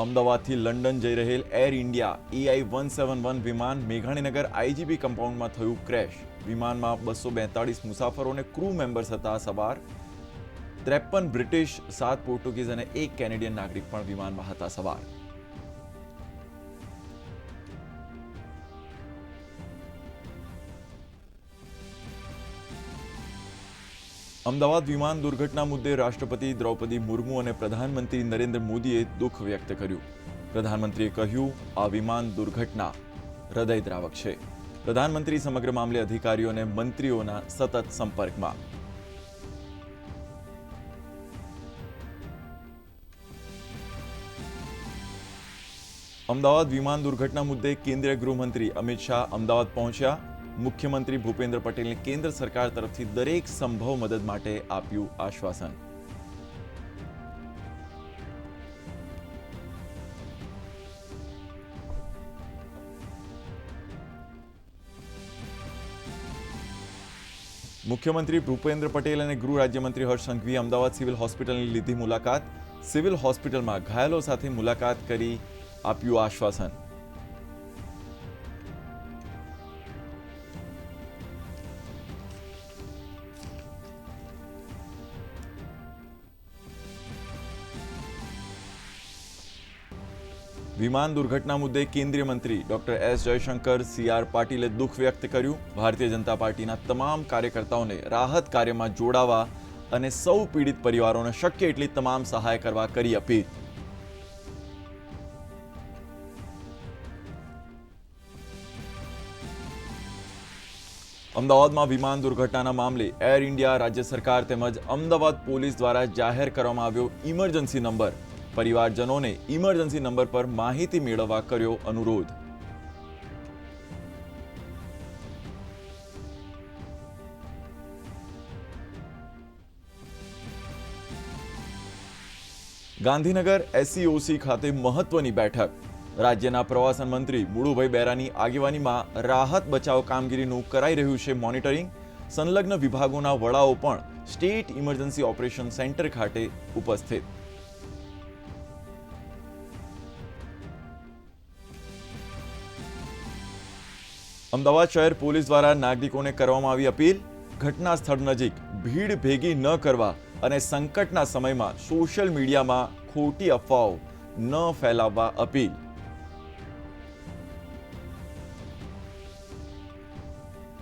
અમદાવાદથી લંડન જઈ રહેલ Air India AI one seven one વિમાન મેઘાણીનગર આઈજીબી કમ્પાઉન્ડમાં થયું ક્રેશ. વિમાનમાં બસો બેતાળીસ મુસાફરો અને ક્રૂ મેમ્બર્સ હતા સવાર. ત્રેપન બ્રિટિશ, સાત પોર્ટુગીઝ અને એક કેનેડિયન નાગરિક પણ વિમાનમાં હતા સવાર. અમદાવાદ વિમાન દુર્ઘટના મુદ્દે રાષ્ટ્રપતિ દ્રૌપદી મુર્મુ અને પ્રધાનમંત્રી નરેન્દ્ર મોદીએ દુઃખ વ્યક્ત કર્યું. પ્રધાનમંત્રીએ કહ્યું, આ વિમાન દુર્ઘટના હૃદયદ્રાવક છે. પ્રધાનમંત્રી સમગ્ર મામલે અધિકારીઓ અને મંત્રીઓના સતત સંપર્કમાં. અમદાવાદ વિમાન દુર્ઘટના મુદ્દે કેન્દ્રીય ગૃહમંત્રી અમિત શાહ અમદાવાદ પહોંચ્યા. મુખ્યમંત્રી ભૂપેન્દ્ર પટેલને કેન્દ્ર સરકાર તરફથી દરેક સંભવ મદદ માટે આપ્યું આશ્વાસન. મુખ્યમંત્રી ભૂપેન્દ્ર પટેલ અને ગૃહ રાજ્યમંત્રી હર્ષ સંઘવીએ અમદાવાદ સિવિલ હોસ્પિટલની લીધી મુલાકાત. સિવિલ હોસ્પિટલમાં ઘાયલો સાથે મુલાકાત કરી આપ્યું આશ્વાસન. વિમાન દુર્ઘટના મુદ્દે કેન્દ્રીય મંત્રી doctor S Jaishankar C R પાટીલે દુઃખ વ્યક્ત કર્યું. ભારતીય જનતા પાર્ટીના તમામ કાર્યકર્તાઓને રાહત કાર્યમાં જોડાવા અને સૌ પીડિત પરિવારોને શક્ય એટલી તમામ સહાય કરવા કરી અપીલ. અમદાવાદમાં વિમાન દુર્ઘટનાના મામલે એર ઇન્ડિયા રાજ્ય સરકાર તેમજ અમદાવાદ પોલીસ દ્વારા જાહેર કરવામાં આવ્યો ઇમરજન્સી નંબર. પરિવારજનોને ઇમરજન્સી નંબર પર માહિતી મેળવવા કર્યો અનુરોધ. ગાંધીનગર એસસીઓસી ખાતે મહત્વની બેઠક. રાજ્યના પ્રવાસન મંત્રી મુળુભાઈ બેરાની આગેવાનીમાં રાહત બચાવ કામગીરીનું કરાઈ રહ્યું છે મોનિટરિંગ. સંલગ્ન વિભાગોના વડાઓ પણ સ્ટેટ ઇમરજન્સી ઓપરેશન સેન્ટર ખાતે ઉપસ્થિત. અમદાવાદ શહેર પોલીસ દ્વારા નાગરિકોને કરવામાં આવી અપીલ. ઘટના સ્થળ નજીક ભીડ ભેગી ન કરવા અને સંકટના સમયમાં સોશિયલ મીડિયામાં ખોટી અફવાઓ ન ફેલાવવા અપીલ.